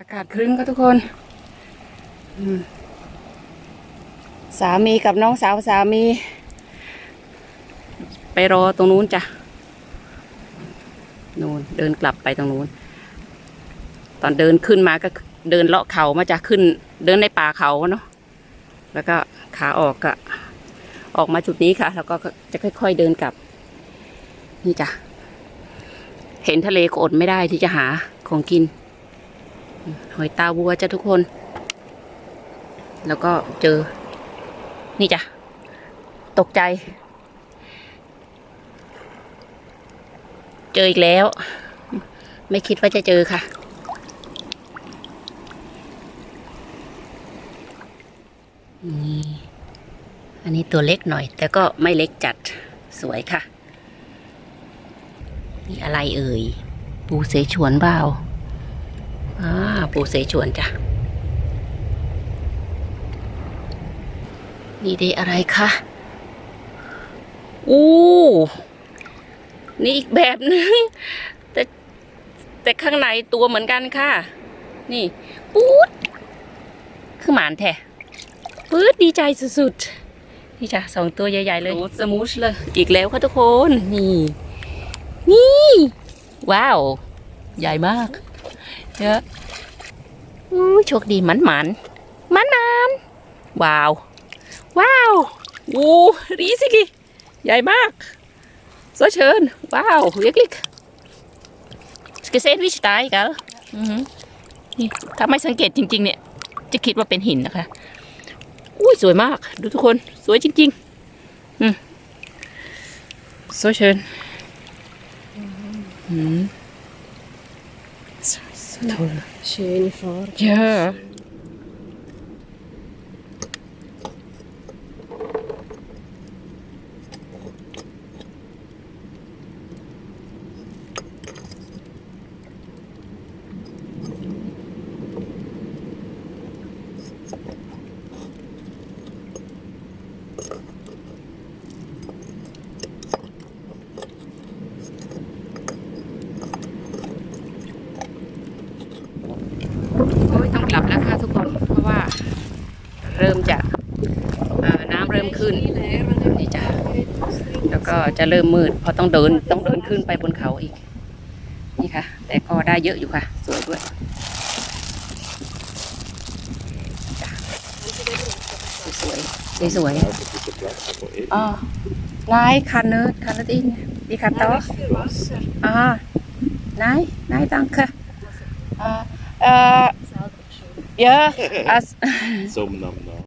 อากาศครึ้มก็ทุกคนสามีกับน้องสาวสามี ไปรอตรงนู้นจ้ะนู้นเดินกลับไปตรงนู้น ตอนเดินขึ้นมาก็เดินเลาะเขามาจะขึ้น เดินในป่าเขาเนาะแล้วก็ขาออกก็ออกมาจุดนี้ค่ะ แล้วก็จะค่อยๆเดินกลับ นี่จ้ะ เห็นทะเลก็อดไม่ได้ที่จะหาของกิน หอยตาวัวจ้ะทุกคน แล้วก็เจอ นี่จ้ะ ตกใจ เจออีกแล้ว ไม่คิดว่าจะเจอค่ะ นี่อันนี้ตัวเล็กหน่อย แต่ก็ไม่เล็กจัดสวยค่ะ นี่อะไรเอ่ย ปูเสฉวนเปล่า อ่าปูเสฉวนจ้ะ นี่ได้อะไรคะอู้นี่อีกแบบหนึง แต่แต่ข้างในตัวเหมือนกันค่ะ นี่ ปูดคือหมานแท้ปื๊ดดีใจสุดๆ นี่จ้ะสองตัวใหญ่ ๆ เลยสมูชเลย อีกแล้วค่ะทุกคน นี่ นี่ ว้าว ใหญ่มากเยอะอู้ โชคดีมันมันมันมันว้าว ว้าววูรีสิกิใหญ่มาก so schön wow wirklich gesehen wie steil gell อือหือนี่ถ้าไม่สังเกตจริง ๆ เนี่ย จะคิดว่าเป็นหินนะคะอุ้ยสวยมาก ดูทุกคนสวยจริงๆอืม so schön อืม toll Schöne Farbe. ja โอ้ยต้องกลับแล้วค่ะทุกคน เพราะว่าเริ่มจะน้ำเริ่มขึ้นนี่จ้ะแล้วก็จะเริ่มมืด เพราะต้องเดินต้องเดินขึ้นไปบนเขาอีก นี่ค่ะ แต่ก็ได้เยอะอยู่ค่ะ สวยด้วยสวยสวยอ๋อไนคันเนอร์คันละอินดีคันต่ออ๋อ่าไนไนตังค่ะอ่า Äh, ja, als, Somnambula.